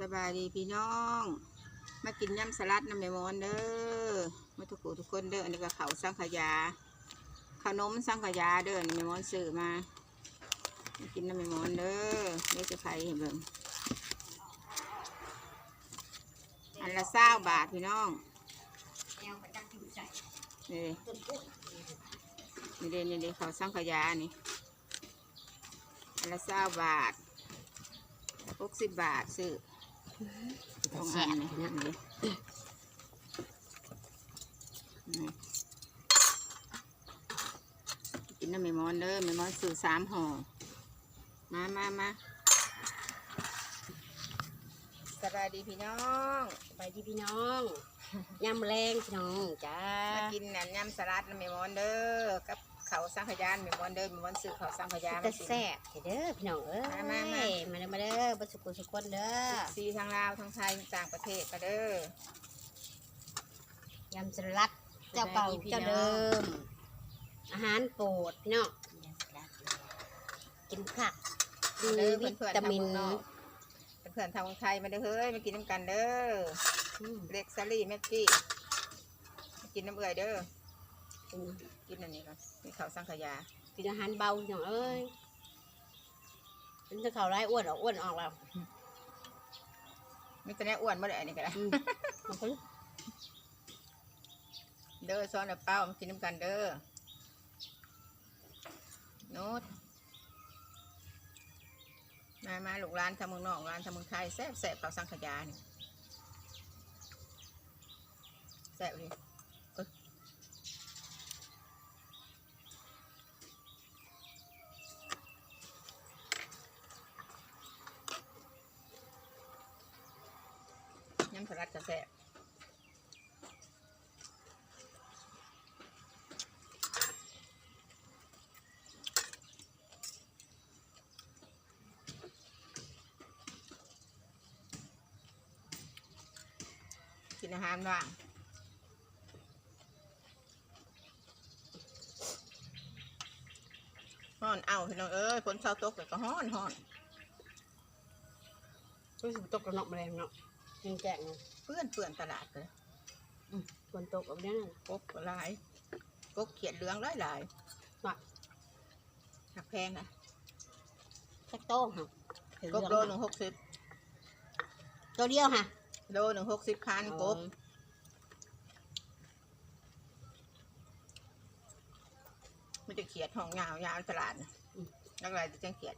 สบายดีพี่น้อง มากินยำสลัดน้ำแมมอนเด้อมาทุกผู้ทุกคนเด้ออันนี้ก็เขาวสังขยาขนมสังขยาเด้อนี่แมมอนซื้อมามากินน้ำแมมอนเด้อเดี๋ยวจะไข่ให้เบิ่งอันละเศร้าบาทพี่น้องแนวประจักษ์ที่ใส่นี่ต้นกล้วยนี่เด้นี่เด้เขาวสังขยานี่อันละเศร้าบาทหกสิบบาทซื้อ แซ่บนนี้นะนี่นี่กินน้ำเมมอนเด้อเมมอนซื้อสามห่อมามามาสบายดีพี่น้องไปที่พี่น้องยำแรงพี่น้องจ้ามากินน้ำยำสลัดน้ำเมมอนเด้อกับ เขาวสังขยานเมมอนเด้อเมมอนซื้อเขาวสังขยานแต่มากินแซ่บเด้อพี่น้องเอ้ยมามามามาเด้อมาเด้อบัสุกุสุคนเด้อซีทางลาวทางไทยต่างประเทศก็เด้อยำสลัดเจ้าเก่าเจ้าเดิม อาหารโปรดพี่น้องกินผักดีเด้อวิเพื่อนๆตาทางมินเมืองนอกเพื่อนๆทางเมืองไทยมาเด้อเฮ้ยมากินน้ำกันเด้ออืมเล็กซาลี่แม็กกี้กินน้ำเอื่อยเด้อ อืมกินอันนี้ก่อนมีข้าวสังขยากินอาหารเบาพี่น้องเอ้ยกินจะข่าวไรอ้วนออกอ้วนออกแล้วมีแต่แน่อ้วนมาเลยอันนี้ก็ได้อืมบางคนเด้อซ้อนกับเป้ามากินน้ำกันเด้อโน้ตมามาลูกร้านทำเมืองนอกร้านทำเมืองไทยแซ่บแซ่บข้าวสังขยานี่แซ่บเลย กัดก็แซ่บกินอาหารว่างฮ้อนเอาพี่น้องเอ้ยฝนเช้าตกเลยก็ฮ้อนฮ้อนรู้สึกตกกระนอกแมลงเนาะ กินแกงเนาะเปื้อนเปื้อนตลาดเลยฝนตกแบบนี้น่ะกบก็หลายกบเขียดเหลืองหลายหลายว่ะหักแพงนะสักโต้งค่ะกบโลหนึ่งหกสิบตัวเดียวค่ะโลหนึ่งหกสิบพันกบมันจะเขียดห้องยาวยาวตลาดนะนักไรจะจังเขียด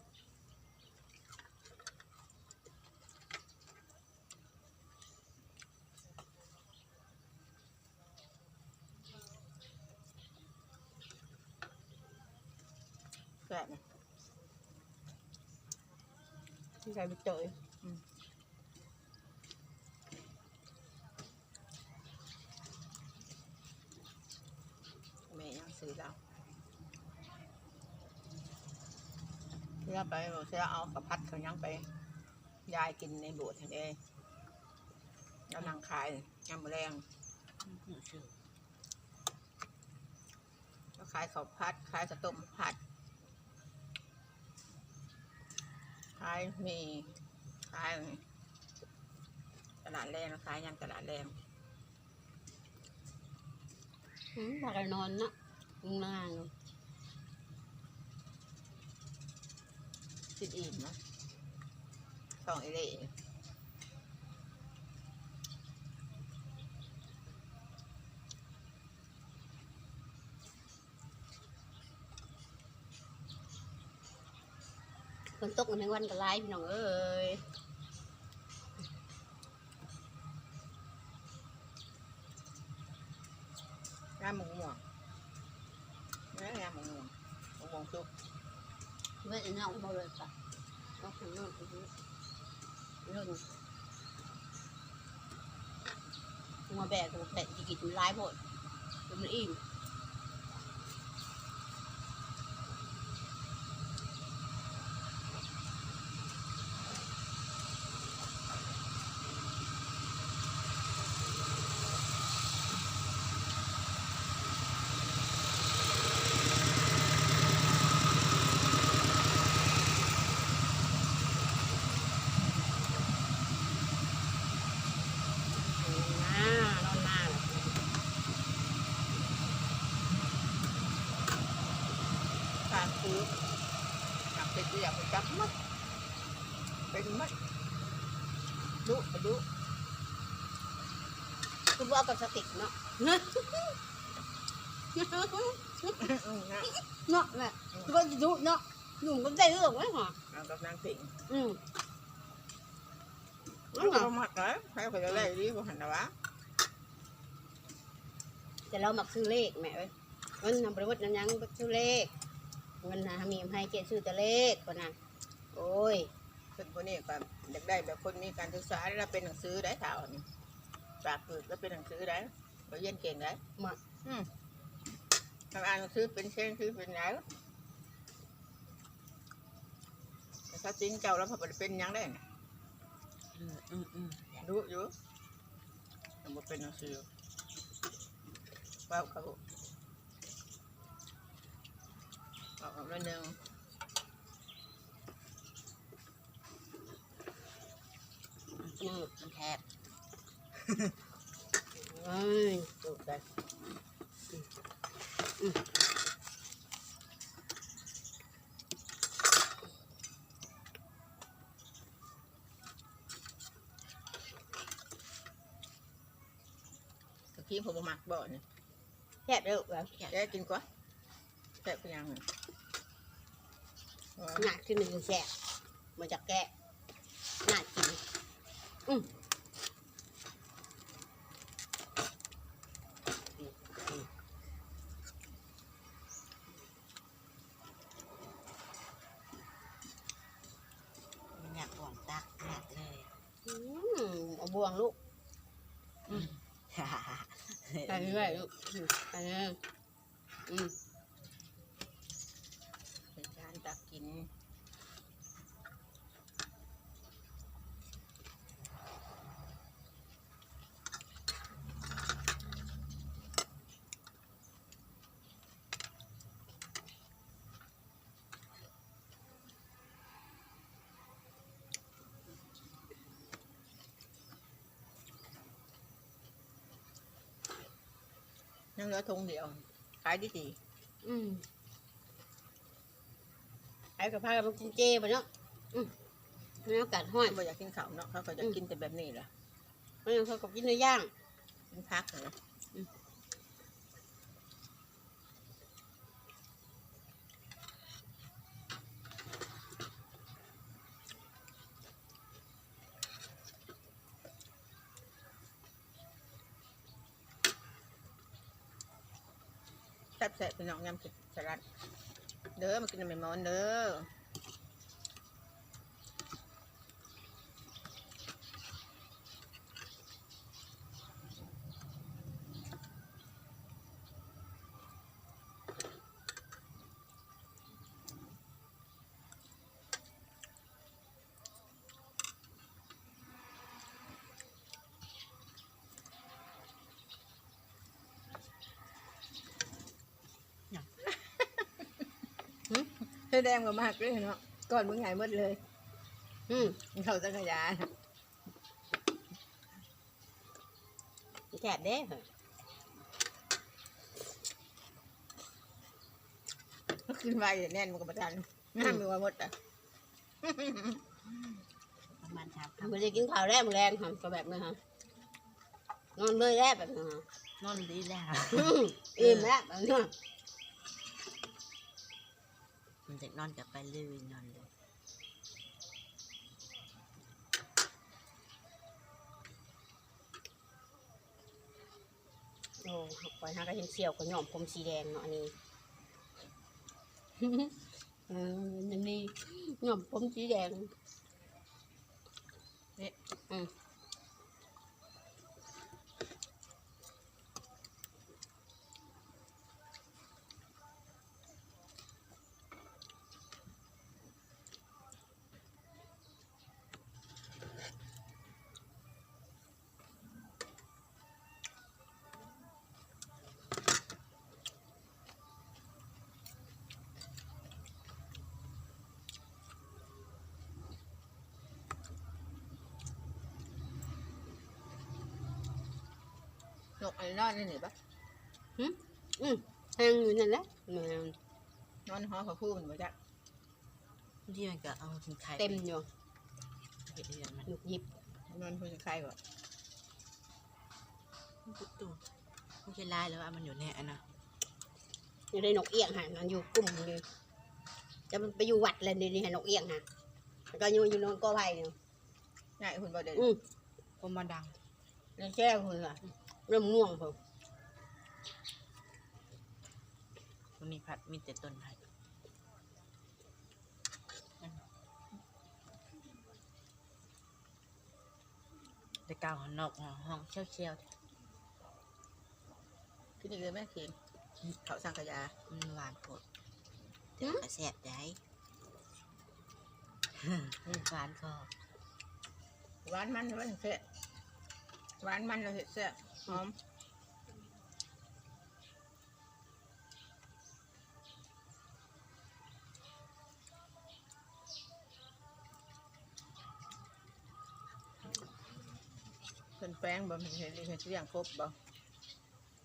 ซ่บนะที่ใส่ไปเจยแม่ยังซื้อแล้วเพื่อไปเสียเอากระพัดเขายังไป ยายกินในโบสถ์เห็นเองแล้วนางขายยำแมลงแล้วขายข้าวพัด ขายข้าวต้มผัดายหมีขายตลาดแรงขายยำตลาดแรงอืมพากันนอนนะนางคิดอิ่มนะสองเอเล่ ฝนตกมันทั้งวันก็ไล่พี่น้องเอ้ยยำหมูม่วงนี่ยำหมูม่วงหมูม่วงซุปเว้ยน้องบ่เลยปะก็คือน้องอีกนิดเรื่องมาแบกกับแบกจะกินมันร้ายหมดมันอิ่ม เอากับสติกเนาะอืมนะเนาะแม่คือบ่ดุเนาะหนุ่มก็ได้เรื่องไว้หรอเอากับนางสิงอืมมันก็มัดเลยให้เขาจะไล่ดีกว่าหันนะวะแต่เรามักซื้อเลขแม่เอ้ยมันนำประวัตินำหยังบ่ซื้อเลขมันหามีให้เกซื้อแต่เลขคนนั้นโอ้ยคนพวกนี้ก็อยากได้แบบคนมีการศึกษาแล้วเป็นหนังสือได้ถาวนี่ ปากเปิดแล้วเป็นหนังสือได้เราเรียนเก่งได้มาอืมทำอ่านหนังสือเป็นเช่นคือเป็นไงแต่ถ้าจริงเจ้าแล้วพอเป็นหยังได้น่ะอืมอืมอืมรู้อยู่แต่บ่เป็นหนังสือว่าเขาเอาเอามาหนึ่งอืมมันแคบเอ้ยถูกไปตะกี้ผมบ่มักบ่เนี่ยแค่เด้อแบ บแกกินกว่าแกเป็นยังไงหนักที่หนึ่งแสบมาจากแกะหนักกินอืม มันอยากหวงตักหนักเลย อื มเอาบวงลูกไปเรื่อยๆลูกอืมไปเรื่อยๆอืม เป็นจานตักกิน นั่งเหลือทงเดียว ขายดีดีอืมไอ้กับพากันมากินเจไปเนาะอืมแล้วกัดห้อยไม่อยากกินข้าวเนาะเขาก็จะกินแต่แบบนี้แหละแล้วยังเขากับกินเนื้อย่างกินพักนะแซ่ แซ่บพี่น้องยำสิสลัดเด้อมากินน้ำมันมอนเด้อ เสื้อแดงก็มากเลยเนาะก่อนมึงไงหมดเลย อืมเขาจักรยานแฉดเด้เหรอขึ้นไปแน่นมันก็มาทันน้ำมีว่าหมดอะประมาณสามมันคำจะกินข้าวแรกมอแรงค่ะก็แบบนี้ค่ะนอนเลยแรกแบบนี้ค่ะนอนดีแล้วอืมอิ่มแล้วแบบนี้ค่ะ มันจะนอนกับไปเลยนอนเลยโอ้หักไปหาก็เห็นเสี่ยวกับหย่อมผมสีแดงเนาะอันนี้เอออันนี้หย่อมผมสีแดงเนี่อืม กไอ้นอนนี่นี่ปะอืมแทงอยู่นั่นแหละแม่นนอนหอเขาพูดมันบ่จักที่มันก็เอาถึงไข่เต็มอยู่เห็ดเดือนมันหนุกหยิบนอนคุยกับใครก่อนตุ๊ดตุ๊ดไม่ใช่ลายแล้วว่ามันอยู่ในอันน่ะอยู่ในนกเอี้ยงฮะมันอยู่กลุ่มอยู่จะมันไปอยู่วัดเลยนี่นี่ฮะนกเอี้ยงฮะแล้วก็อยู่อยู่โนนกอไผ่เนี่ยง่ายคุณบอกเดี๋ยวอืมพอมาดัง แล้วแช่คุณล่ะ เริ่มง่วงผมวันนี้ผัดมีแต่ต้นไผ่แต่กาวหันนอกห้องเชี่ยวเชี่ยวพี่นี่เลยแม่เขียนเขาสังขยาๆมันหวานโผดแต่ก็แซ่บได้หวานคอหวานมันหวานเสะ หวานมันเราเห็ดเสะหอมเป็นแป้งบ่มันเห็นเห็นทุกอย่างครบบ่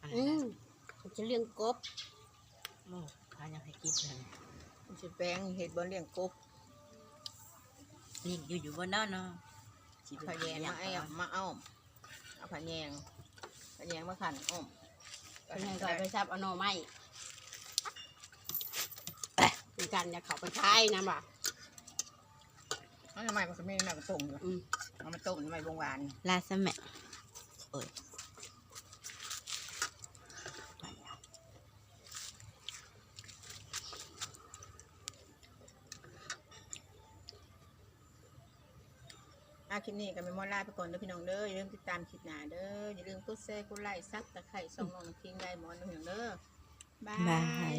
อะไรอืนะมมันจะเลี้ยงกบโอ้เขายังให้กินเลยมันเป็นแป้งเห็ดบนเลี้ยงกบนี่อยู่อยู่บนนั้นเนาะสิผาแยงม เอาผาแยงผาแยงมาขันอ้อมเป็นไงก่อนไปซับเอาหน่อไม้เป็นการจะเขาไปท้ายนะบ่ะเอาทำไมมันก็ไม่น่ามาต้มอยู่อืมเอามาต้มทำไมบงหวานลาสแมะโอ้ย อาคลิปนี้ก็ไม่มอลาไปก่อนเด้อพี่น้องเด้ออย่าลืมติดตามคลิปหน้าเด้ออย่าลืมกดแชร์กดไลค์ซับตะไคร่ส่องน้องน้ำพิงได้หมอนเด้อพี่น้องเด้อบาบาย